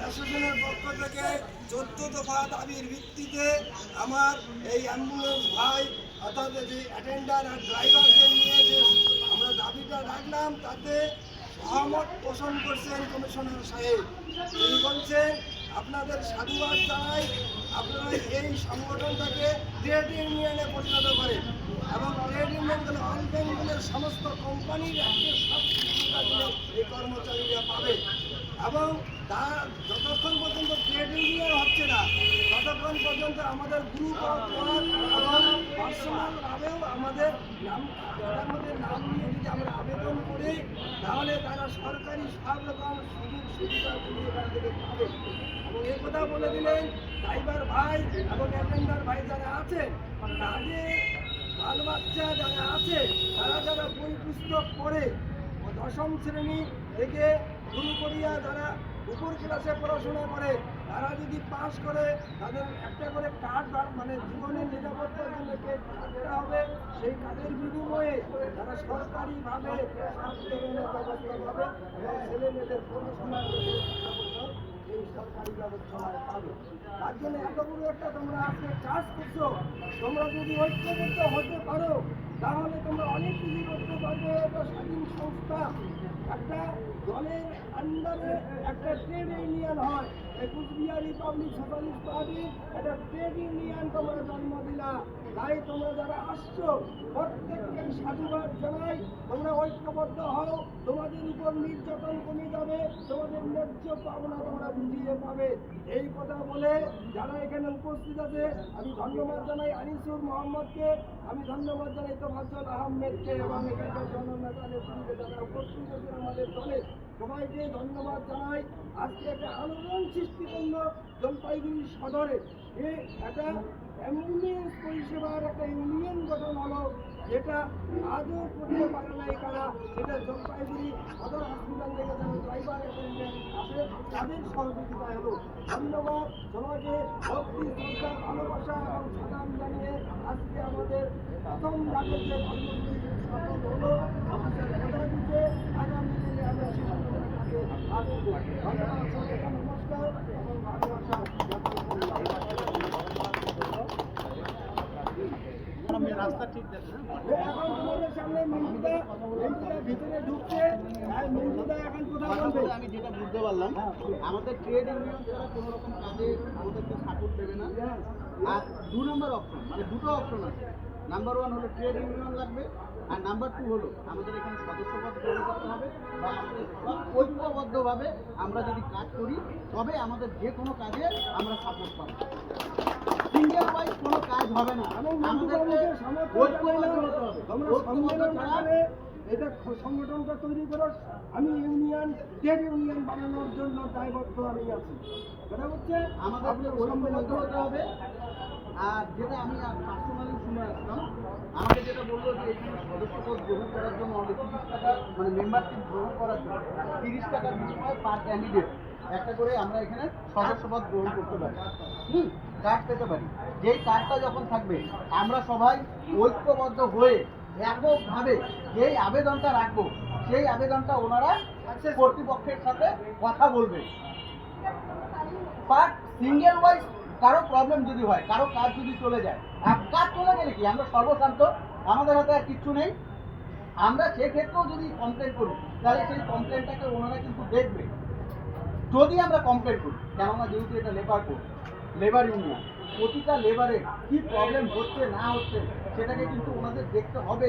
অ্যাসোসিয়েশনের পক্ষ থেকে চোদ্দ দফা দাবির ভিত্তিতে আমার এই অ্যাম্বুলেন্স ভাই অর্থাৎ যে অ্যাটেন্ডার আর ড্রাইভারদের নিয়ে যে আমরা দাবিটা রাখলাম, তাতে সহমত পোষণ করছেন কমিশনার সাহেব। তিনি বলছেন, আপনাদের সাধুবাদ জানাই, আপনারা এই সংগঠনটাকে ট্রেড ইউনিয়নে পরিণত করেন এবং ট্রেড ইউনিয়নগুলো অল বেঙ্গলের সমস্ত কোম্পানির একটা সব এই কর্মচারীরা পাবে এবং তা যতক্ষণ পর্যন্ত ট্রেড ইউনিয়ন হচ্ছে না, ততক্ষণ পর্যন্ত আমাদের গ্রুপ এবং পার্সোনালভাবেও আমাদের নাম মধ্যে নাম নিয়ে যদি আমরা আবেদন করি, তাহলে তারা সরকারি সব রকম সুযোগ পাবে। এবং এই কথা বলে দিলেন ড্রাইভার ভাই এবং অ্যাটেন্ডার ভাই যারা আছে তাদের বাল বাচ্চা যারা আছে, তারা যারা বই পুস্তক পড়ে, দশম শ্রেণি থেকে শুরু করিয়া যারা উপর ক্লাসে পড়াশোনা করে, তারা যদি পাস করে, তাদের একটা করে কার্ড মানে জীবনের নিরাপত্তার জন্য কার্ডটা হবে, সেই কার্ডের বিনিময়ে তারা সরকারিভাবে ব্যবস্থা পাবে এবং ছেলে মেয়েদের পড়াশোনার সরকারি পাবে। তার জন্য এত বড় একটা তোমরা আজকে কাজ করছ, তোমরা যদি ঐক্যবদ্ধ হতে পারো তাহলে তোমরা অনেক কিছু করতে পারবে, একটা স্বাধীন সংস্থা, একটা দলের আন্ডারে একটা ট্রেড ইউনিয়ন হয়। কুচবিহার রিপাবলিক সোশ্যালিস্ট পার্টি, একটা ট্রেড ইউনিয়ন তোমরা জন্ম দিলা। তাই তোমরা যারা আসছো, প্রত্যেককে সাধুবাদ জানাই, তোমরা ঐক্যবদ্ধ হও, তোমাদের উপর নির্যাতন কমে যাবে, তোমাদের ন্যায্য পাওনা তোমরা বুঝিয়ে পাবে। এই কথা বলে যারা এখানে উপস্থিত আছে, আমি ধন্যবাদ জানাই আনিসুর মোহাম্মদকে, আমি ধন্যবাদ জানাই তোফাজ্জল আহমেদকে এবং এখানকার জননেতা উপস্থিত আছেন আমাদের দলে। সবাইকে ধন্যবাদ জানাই। আজকে একটা আলোড়ন সৃষ্টি করল জলপাইগুড়ি সদরে। একটা অ্যাম্বুলেন্স পরিষেবার একটা ইউনিয়ন গঠন হলো, যেটা আজও পারে হলো ধন্যবাদ। সবাইকে ভক্তি শ্রদ্ধা ভালোবাসা এবং সালাম জানিয়ে আজকে আমাদের প্রথম রাজ্যের যে আমাদের দিতে আগামী দিনে আমরা আসব ধন্যবাদ সবাইকে নমস্কার এবং ভালোবাসা রাস্তা ঠিক ভিতরে ঢুকছে আমি যেটা বুঝতে পারলাম আমাদের ট্রেড ইউনিয়ন ছাড়া কোনো রকম কাজে আমাদেরকে সাপোর্ট দেবে না। আর দু নম্বর অপশন মানে দুটো অপশন আছে। নাম্বার ওয়ান হলো ট্রেড ইউনিয়ন লাগবে আর নাম্বার টু হলো আমাদের এখানে সদস্যপদ গ্রহণ করতে হবে বা আমাদের ঐক্যবদ্ধভাবে আমরা যদি কাজ করি তবে আমাদের যে কোনো কাজে আমরা সাপোর্ট পাবো। সিঙ্গেল ওয়াইজ কোনো কাজ হবে না। আমি আমাদেরকে ঐক্যবদ্ধ হতে হবে। ঐক্যবদ্ধ ছাড়া এটা সংগঠনটা তৈরি করো। আমি ইউনিয়ন ট্রেড ইউনিয়ন বানানোর জন্য দায়বদ্ধ আমি আছি। কথা হচ্ছে আমাদের ঐক্যবদ্ধ হতে হবে। আর যেটা আমি পার্সোনালি শুনে আসলাম আমাকে যেটা বলল যে এখানে সদস্যপদ গ্রহণ করার জন্য আমাদের তিরিশ টাকা মানে মেম্বারশিপ গ্রহণ করার জন্য তিরিশ টাকা বিনিময়ে পার ক্যান্ডিডেট একটা করে আমরা এখানে সদস্যপদ গ্রহণ করতে পারি। হুম কার্ড পেতে পারি। যেই কার্ডটা যখন থাকবে আমরা সবাই ঐক্যবদ্ধ হয়ে এককভাবে যেই আবেদনটা রাখব সেই আবেদনটা ওনারা কর্তৃপক্ষের সাথে কথা বলবে। বাট সিঙ্গেল ওয়াইজ কারও প্রবলেম যদি হয়, কারও কাজ যদি চলে যায় কাজ চলে গেলে কি? আমরা সর্বশান্ত, আমাদের হাতে আর কিচ্ছু নেই। আমরা সেক্ষেত্রেও যদি কমপ্লেন করি, তাহলে সেই কমপ্লেনটাকে ওনারা কিন্তু দেখবে। যদি আমরা কমপ্লেন করি, কেননা যেহেতু এটা লেবার কোড লেবার ইউনিয়ন প্রতিটা লেবারের কি প্রবলেম হচ্ছে, না হচ্ছে, সেটাকে কিন্তু ওনাদের দেখতে হবে।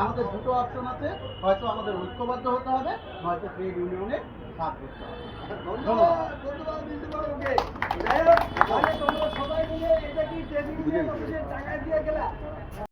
আমাদের দুটো অপশন আছে। হয়তো আমাদের ঐক্যবদ্ধ হতে হবে নয়তো ট্রেড ইউনিয়নে সাথ করতে হবে। ধন্যবাদ ধন্যবাদ। সবাই মিলে এটা কি ট্রেড ইউনিয়ন টাকা দিয়ে গেলা?